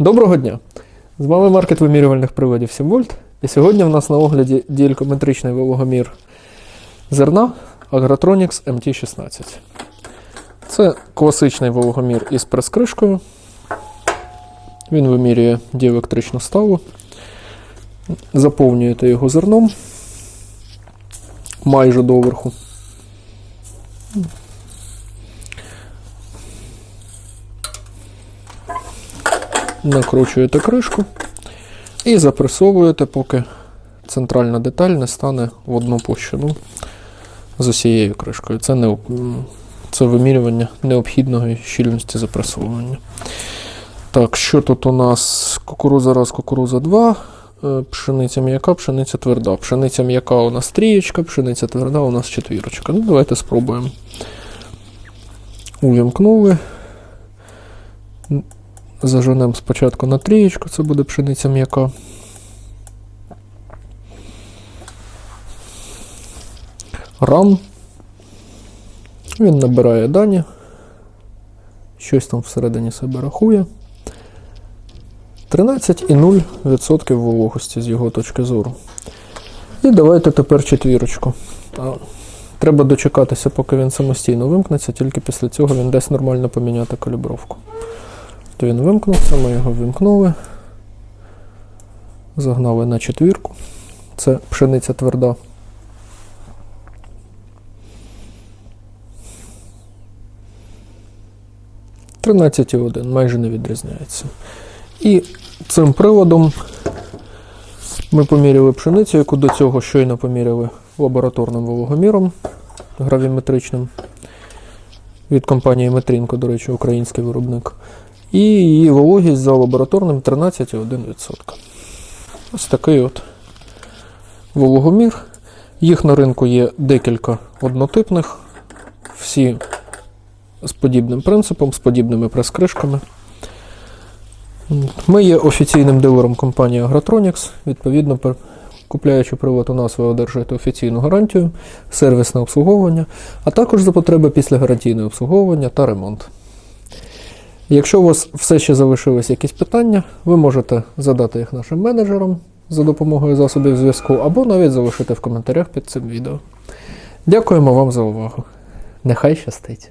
Доброго дня! З вами маркет вимірювальних приладів 7 вольт. І сьогодні в нас на огляді діалькометричний вологомір зерна Agrotronics MT16. Це класичний вологомір із прес-кришкою. Він вимірює діелектричну ставу. Заповнюєте його зерном майже доверху. Накручуєте кришку і запресовуєте, поки центральна деталь не стане в одну площину з усією кришкою. Це, не, це вимірювання необхідної щільності запресовування. Так, що тут у нас? Кукуруза раз, кукуруза 2, е, пшениця м'яка, пшениця тверда. Пшениця м'яка у нас трієчка, пшениця тверда у нас четвірочка. Ну, давайте спробуємо. Увімкнули. Заженемо спочатку на трієчку, це буде пшениця м'яка. Ран. Він набирає дані. Щось там всередині себе рахує. 13,0% вологості з його точки зору. І давайте тепер четвірочку. Треба дочекатися, поки він самостійно вимкнеться, тільки після цього він десь нормально поміняти калібровку. То він вимкнувся, ми його вимкнули. Загнали на четвірку. Це пшениця тверда. Тринадцять майже не відрізняється. І цим приладом ми поміряли пшеницю, яку до цього щойно поміряли лабораторним вологоміром гравіметричним від компанії Метрінко, до речі, український виробник. І її вологість за лабораторним 13,1%. Ось такий от вологомір. Їх на ринку є декілька однотипних, всі з подібним принципом, з подібними прес-кришками. Ми є офіційним дилером компанії Agrotronics. Відповідно, купляючи прилад у нас, ви одержуєте офіційну гарантію, сервісне обслуговування, а також за потреби після гарантійне обслуговування та ремонт. Якщо у вас все ще залишились якісь питання, ви можете задати їх нашим менеджерам за допомогою засобів зв'язку, або навіть залишити в коментарях під цим відео. Дякуємо вам за увагу. Нехай щастить!